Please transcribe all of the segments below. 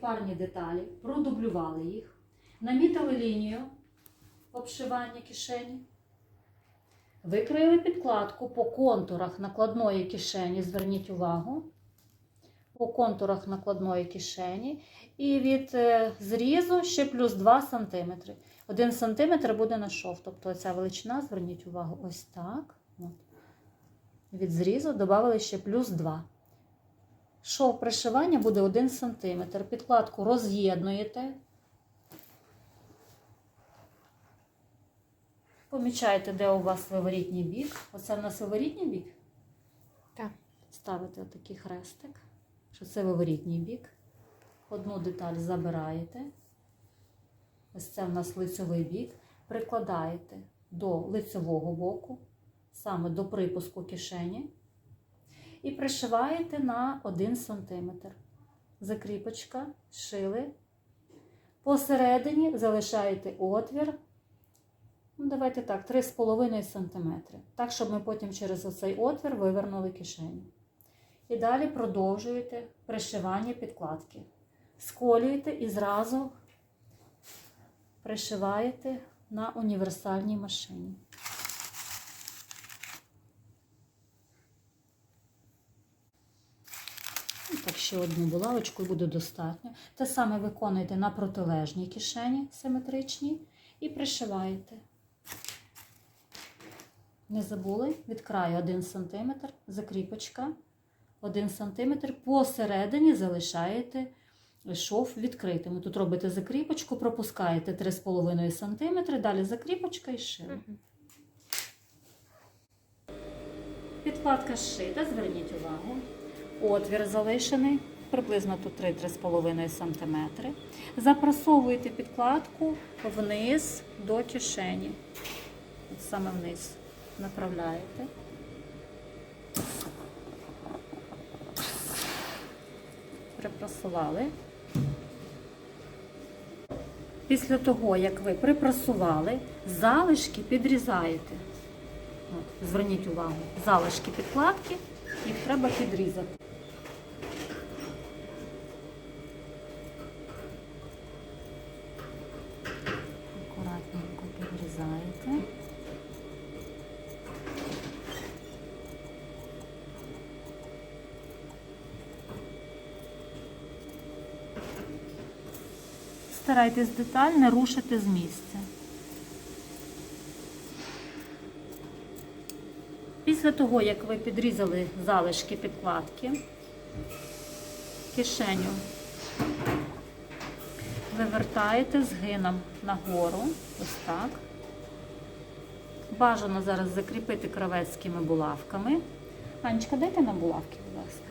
парні деталі, продублювали їх, намітили лінію обшивання кишені, викроїли підкладку по контурах накладної кишені, зверніть увагу, по контурах накладної кишені і від е, зрізу ще плюс 2 см. 1 см буде на шов, тобто ця величина, зверніть увагу, ось так. От. Від зрізу додали ще плюс 2 Шов пришивання буде 1 см. Підкладку роз'єднуєте. Помічаєте, де у вас виворітній бік. Оце в нас виворітній бік. Так. Ставите отакий хрестик, що це виворітній бік. Одну деталь забираєте. Ось це в нас лицьовий бік. Прикладаєте до лицевого боку, саме до припуску кишені. І пришиваєте на 1 см. Закріпочка, шили. Посередині залишаєте отвір. Ну, давайте так, 3,5 см. Так, щоб ми потім через оцей отвір вивернули кишеню. І далі продовжуєте пришивання підкладки. Сколюєте і зразу пришиваєте на універсальній машині. Ну, Так, ще одну булавочку буде достатньо. Те саме виконуєте на протилежній кишені симетричній і пришиваєте. Не забули від краю 1 см, закріпочка 1 см, посередині залишаєте шов відкритим. Тут робите закріпочку, пропускаєте 3,5 см, далі закріпочка і шили. Підкладка зшита, зверніть увагу. Отвір залишений приблизно тут 3-3,5 см. Запрасовуєте підкладку вниз до кишені. Саме вниз направляєте. Припрасували. Після того, як ви припрасували, залишки підрізаєте. Зверніть увагу, залишки підкладки, їх треба підрізати. Акуратненько підрізаєте. Старайтесь деталь не рушити з місця. Після того, як ви підрізали залишки підкладки, кишеню вивертаєте згином нагору, ось так. Бажано зараз закріпити кравецькими булавками. Анечка, дайте нам булавки, будь ласка.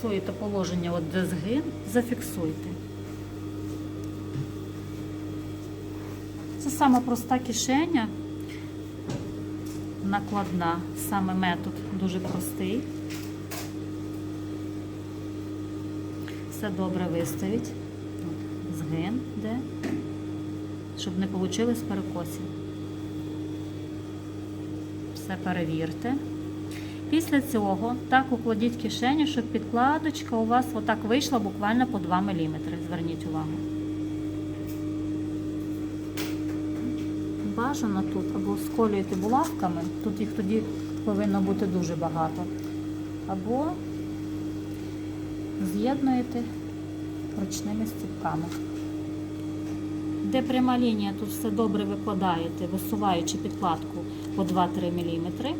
Фіксуєте положення, от де згин, зафіксуйте. Це саме проста кишеня, накладна, саме метод дуже простий. Все добре виставіть. Згин, де, щоб не вийшло перекосів. Все перевірте. Після цього так укладіть кишеню, щоб підкладочка у вас отак вийшла буквально по 2 мм. Зверніть увагу. Бажано тут або сколюєте булавками, тут їх тоді повинно бути дуже багато. Або з'єднуєте ручними стіпками. Де пряма лінія, тут все добре викладаєте, висуваючи підкладку по 2-3 мм.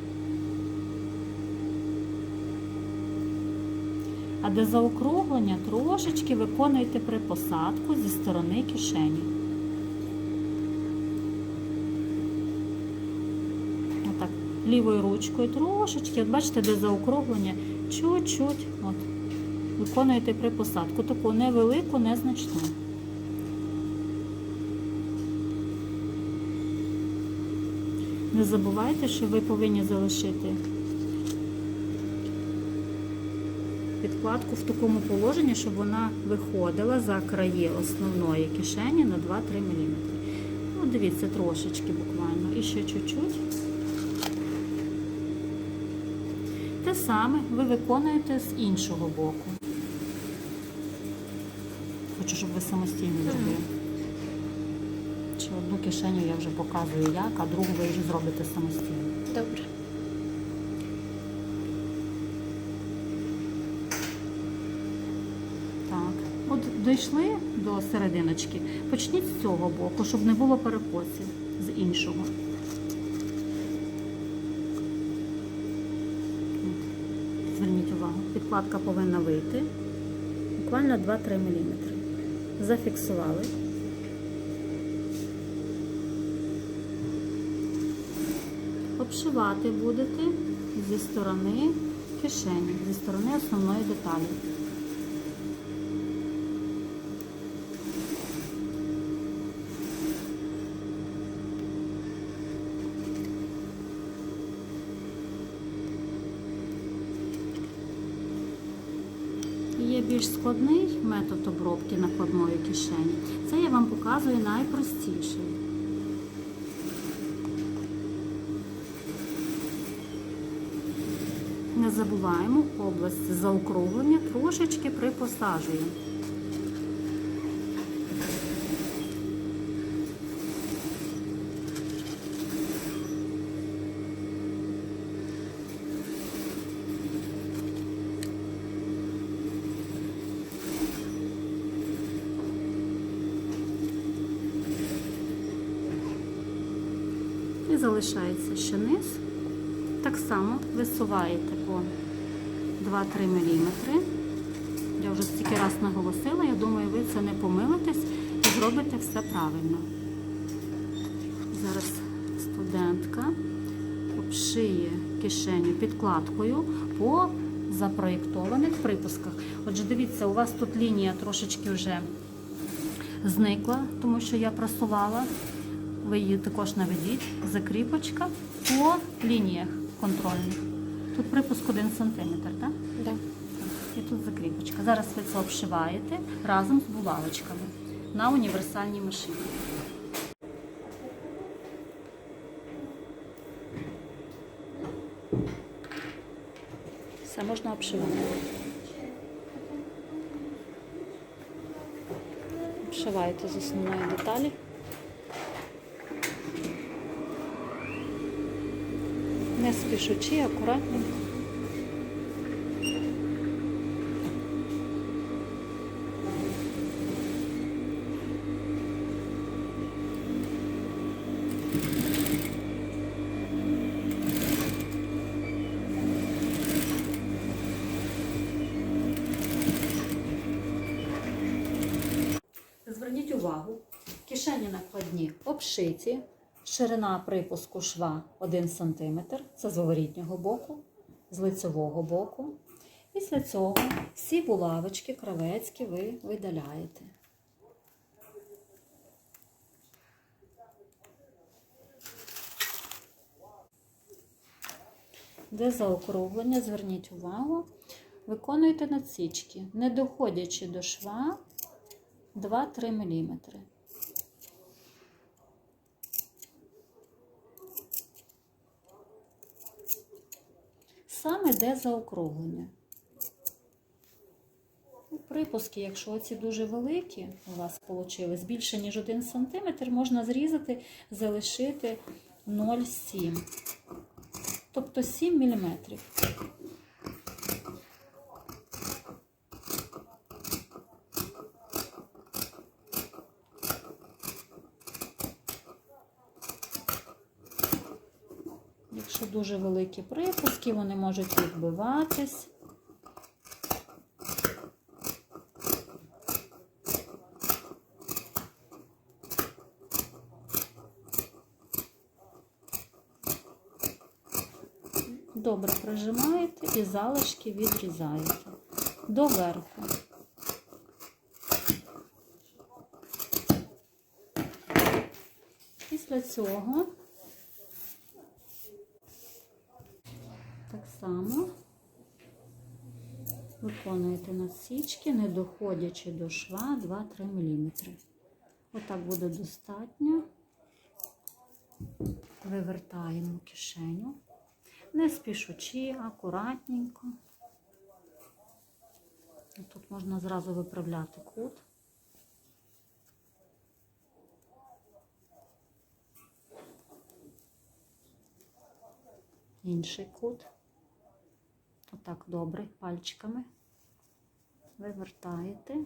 А де заокруглення трошечки виконуєте при посадку зі сторони кишені. Отак, лівою ручкою трошечки, от бачите, де заокруглення, чуть-чуть от, виконуєте при посадку. Таку невелику, незначну. Не забувайте, що ви повинні залишити підкладку в такому положенні, щоб вона виходила за краї основної кишені на 2-3 мм. Ну, дивіться, трошечки буквально. І ще чуть-чуть. те саме ви виконуєте з іншого боку. Хочу, щоб ви самостійно зробили. Чи одну кишеню я вже показую як, а другу ви вже зробите самостійно. Добре. Так. От дійшли до серединочки. Почніть з цього боку, щоб не було перекосів з іншого. Зверніть увагу, підкладка повинна вийти буквально 2-3 мм. Зафіксували. Обшивати будете зі сторони кишені, зі сторони основної деталі. Є більш складний метод обробки накладної кишені. Це я вам показую найпростіший. Не забуваємо область заокруглення трошечки припосаджуємо. І залишається ще низ. Так само висуваєте по 2-3 мм. Я вже стільки раз наголосила, я думаю, ви це не помилитесь і зробите все правильно. Зараз студентка обшиє кишеню підкладкою по запроєктованих припусках. Отже, дивіться, у вас тут лінія трошечки вже зникла, тому що я прасувала. Ви її також наведіть. Закріпочка по лініях контрольних. Тут припуск 1 см, так? Да. І тут закріпочка. Зараз ви це обшиваєте разом з булавочками на універсальній машині. Все можна обшивати. Обшиваєте з основної деталі. Не спішучи, акуратненько. Зверніть увагу, кишені накладні обшиті, ширина припуску шва 1 см, це з виворітнього боку, з лицевого боку. Після цього всі булавочки кравецькі ви видаляєте. Де заокруглення, зверніть увагу, виконуйте надсічки, не доходячи до шва 2-3 мм. Саме де заокруглення. Ну, Припуски, якщо оці дуже великі у вас вийшли, більше, ніж 1 см, можна зрізати, залишити 0,7. Тобто 7 мм. Якщо дуже великі припуски, вони можуть відбиватись. Добре прижимаєте і залишки відрізаєте доверху. Після цього так само виконуєте насічки, не доходячи до шва 2-3 мм. Отак буде достатньо. Вивертаємо кишеню. Не спішучи, акуратненько. Тут можна зразу виправляти кут. Інший кут. Отак добре, пальчиками. Вивертаєте.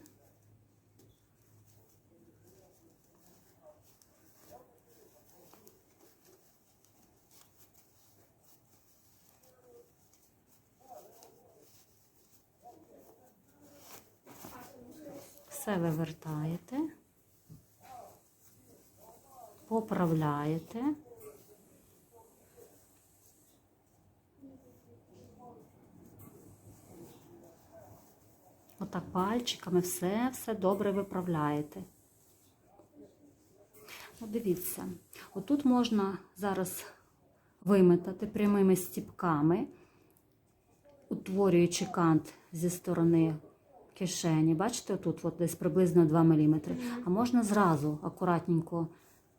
Все вивертаєте, поправляєте. Отак пальчиками все, все добре виправляєте. От дивіться, отут можна зараз виметати прямими стіпками, утворюючи кант зі сторони кишені. Бачите, тут от десь приблизно 2 мм. А можна зразу акуратненько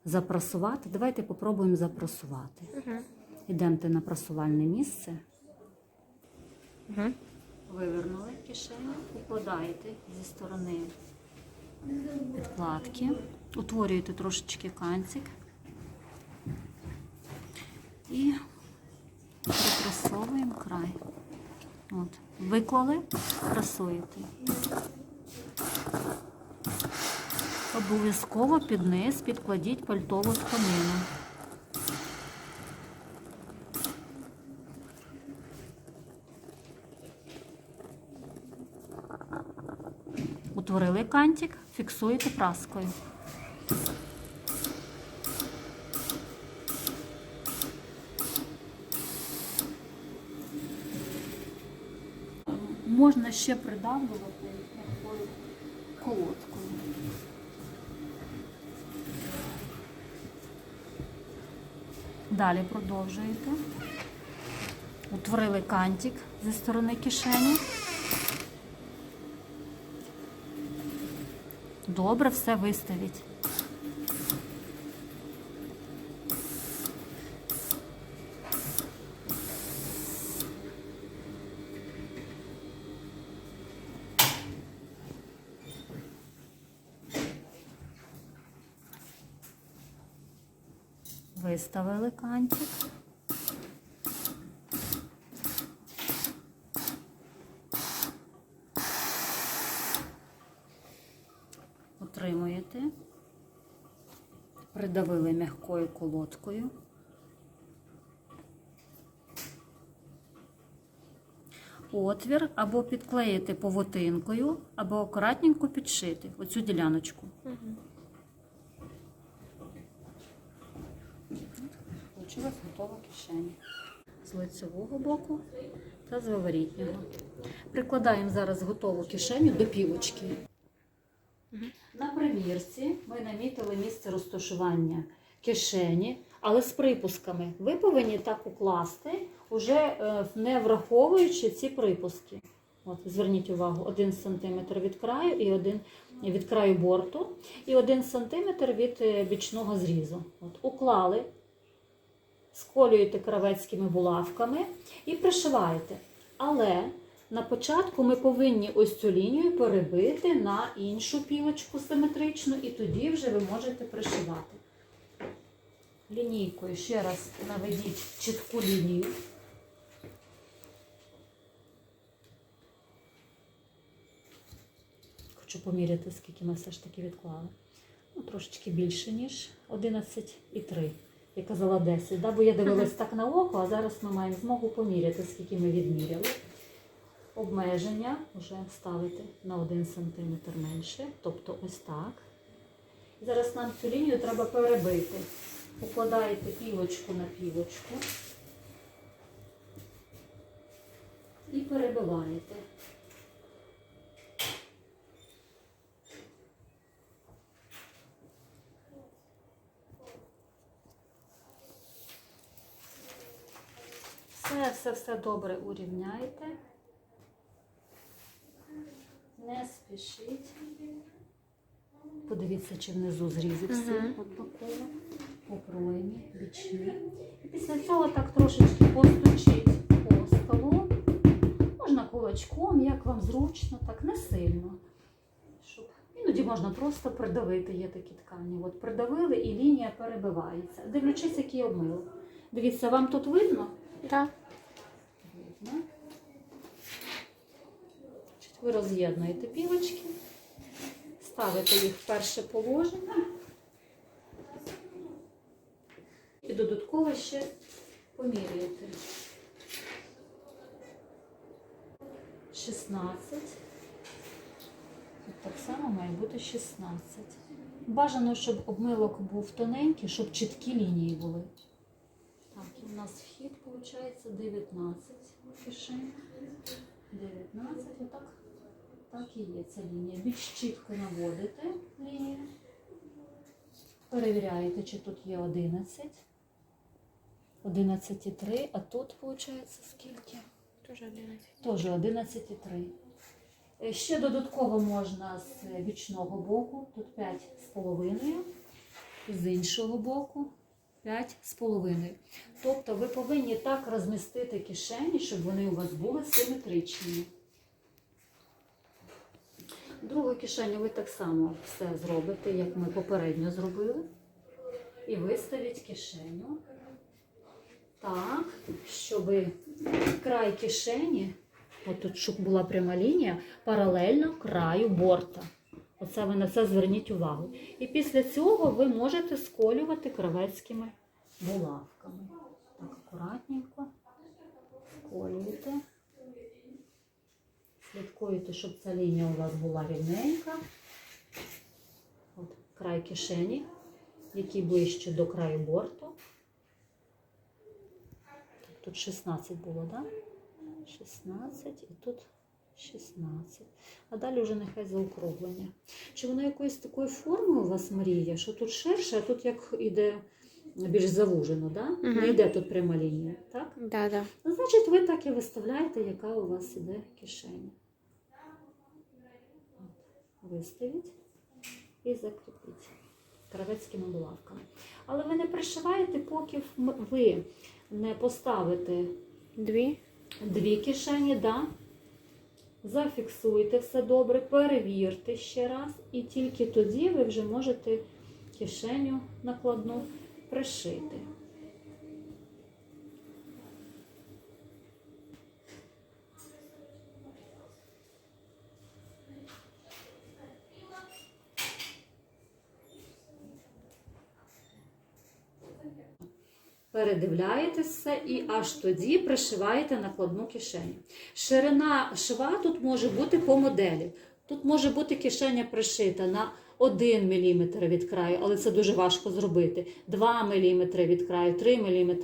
запрасувати. Давайте попробуємо запрасувати. Йдемте на прасувальне місце. Угу. Вивернули кишеню, укладаєте зі сторони підкладки, утворюєте трошечки кантик і припрасовуємо край. От. Виклали, прасуєте. Обов'язково під низ підкладіть пальтову тканину. Утворили кантик, фіксуєте праскою. Можна ще придавлювати такою колодкою. Далі продовжуєте. Утворили кантик зі сторони кишені. Добре все виставіть. Виставили кантик. Придавили м'якою колодкою. Отвір або підклеїти повотинкою, або акуратненько підшити оцю діляночку. Получилась готова кишеня. З лицевого боку та з виворітнього. Прикладаємо зараз готову кишеню до пілочки. На примірці ми намітили місце розташування кишені, але з припусками. Ви повинні так укласти, уже е, не враховуючи ці припуски. От, зверніть увагу, 1 см від краю і один від краю борту, і 1 см від е, бічного зрізу. От, уклали, сколюєте кравецькими булавками і пришиваєте. Але на початку ми повинні ось цю лінію перебити на іншу пілочку симетричну, і тоді вже ви можете пришивати. Лінійкою ще раз наведіть чітку лінію. Хочу поміряти, скільки ми все ж таки відклали. Ну, трошечки більше, ніж 11,3. Я казала 10, да? бо я дивилась так на око, а зараз ми маємо змогу поміряти, скільки ми відміряли. Обмеження вже ставити на 1 см менше, тобто ось так. Зараз нам цю лінію треба перебити. Укладаєте пілочку на пілочку і перебиваєте. Все, все, все добре урівняйте. Не спішіть. Подивіться, чи внизу зрізик всі uh -huh. от такого, покройні, бічні. І після цього так трошечки постучить по столу. Можна кулачком, як вам зручно, так не сильно. Щоб... Іноді можна просто придавити, є такі ткані. От придавили і лінія перебивається. Дивлячись, який обмил. Дивіться, вам тут видно? Так. Видно. Ви роз'єднуєте пілочки, ставите їх в перше положення. І додатково ще поміряєте. 16. Тут так само має бути 16. Бажано, щоб обмилок був тоненький, щоб чіткі лінії були. Так, і у нас вхід виходить 19 кишень. 19, отак. Так і є ця лінія. Більш чітко наводите лінію. Перевіряєте, чи тут є 11. 11,3, а тут виходить скільки? Тоже 11. Теж 11,3. Е, Ще додатково можна з бічного боку, тут 5,5, з іншого боку 5,5. Тобто ви повинні так розмістити кишені, щоб вони у вас були симетричними. Другу кишеню ви так само все зробите, як ми попередньо зробили. І виставіть кишеню так, щоб край кишені, от тут, щоб була пряма лінія, паралельно краю борта. Оце ви на це зверніть увагу. І після цього ви можете сколювати кравецькими булавками. Так, акуратненько сколюєте. Слідкуєте, щоб ця лінія у вас була рівненька. От край кишені, який ближче до краю борту. Тут 16 було, так? Да? 16 і тут 16. А далі вже нехай заокруглення. Чи воно якоїсь такої форми у вас мріє, що тут ширше, а тут як іде більш завужено, да? Мгм. Не йде тут пряма лінія, так? Да, да. Ну, значить, ви так і виставляєте, яка у вас іде кишеня. Виставіть і закріпіть кравецькими булавками. Але ви не пришиваєте, поки ви не поставите Дві. дві кишені, да? зафіксуйте все добре, перевірте ще раз, і тільки тоді ви вже можете кишеню накладну пришити. Передивляєте все і аж тоді пришиваєте накладну кишеню. Ширина шва тут може бути по моделі. Тут може бути кишеня пришита на 1 мм від краю, але це дуже важко зробити. 2 мм від краю, 3 мм.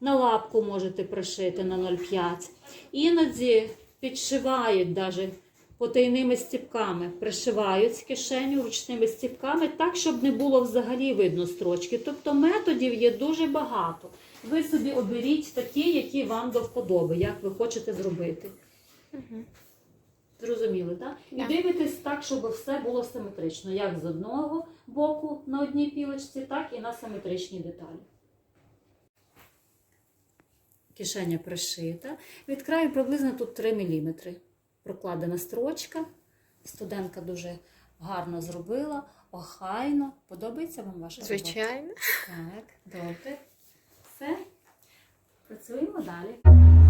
На лапку можете пришити на 0,5. Іноді підшивають навіть потайними стіпками, пришивають кишеню ручними стіпками так, щоб не було взагалі видно строчки. Тобто методів є дуже багато. Ви собі оберіть такі, які вам до вподоби, як ви хочете зробити. Угу. Зрозуміли, так? І дивитесь так, щоб все було симетрично, як з одного боку на одній пілочці, так і на симетричній деталі. Кишеня пришита. Від краю приблизно тут 3 мм. Прокладена строчка. Студентка дуже гарно зробила, охайно. Подобається вам ваша робота? Звичайно. Так, добре. Все. Працюємо далі.